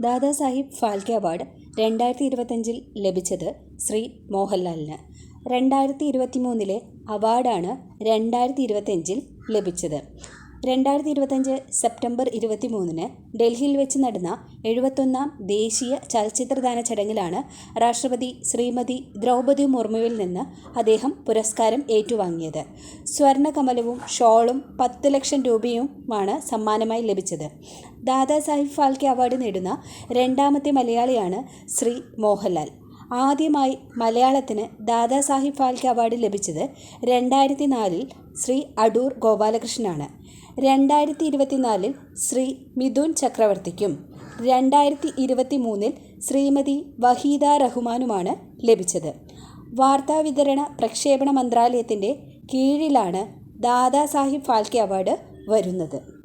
Dadasaheb Phalke award രണ്ടായിരത്തി ഇരുപത്തഞ്ചിൽ ലഭിച്ചത് ശ്രീ മോഹൻലാലിന്. രണ്ടായിരത്തി ഇരുപത്തിമൂന്നിലെ അവാർഡാണ് രണ്ടായിരത്തി ഇരുപത്തിയഞ്ചിൽ ലഭിച്ചത്. രണ്ടായിരത്തി ഇരുപത്തഞ്ച് സെപ്റ്റംബർ ഇരുപത്തി മൂന്നിന് ഡൽഹിയിൽ വെച്ച് നടന്ന എഴുപത്തൊന്നാം ദേശീയ ചലച്ചിത്രദാന ചടങ്ങിലാണ് രാഷ്ട്രപതി ശ്രീമതി ദ്രൗപദി മുർമുവിൽ നിന്ന് അദ്ദേഹം പുരസ്കാരം ഏറ്റുവാങ്ങിയത്. സ്വർണകമലവും ഷോളും പത്ത് ലക്ഷം രൂപയുമാണ് സമ്മാനമായി ലഭിച്ചത്. ദാദാസാഹിബ് ഫാൽക്കെ അവാർഡ് നേടുന്ന രണ്ടാമത്തെ മലയാളിയാണ് ശ്രീ മോഹൻലാൽ. ആദ്യമായി മലയാളത്തിന് ദാദാസാഹിബ് ഫാൽക്കെ അവാർഡ് ലഭിച്ചത് രണ്ടായിരത്തി നാലിൽ ശ്രീ അടൂർ ഗോപാലകൃഷ്ണനാണ്. രണ്ടായിരത്തി ഇരുപത്തിനാലിൽ ശ്രീ മിഥുൻ ചക്രവർത്തിക്കും. രണ്ടായിരത്തി ഇരുപത്തി മൂന്നിൽ ശ്രീമതി വഹീദ റഹ്മാനുമാണ് ലഭിച്ചത്. വാർത്താവിതരണ പ്രക്ഷേപണ മന്ത്രാലയത്തിന്റെ കീഴിലാണ് ദാദാസാഹിബ് ഫാൽക്കെ അവാർഡ് വരുന്നത്.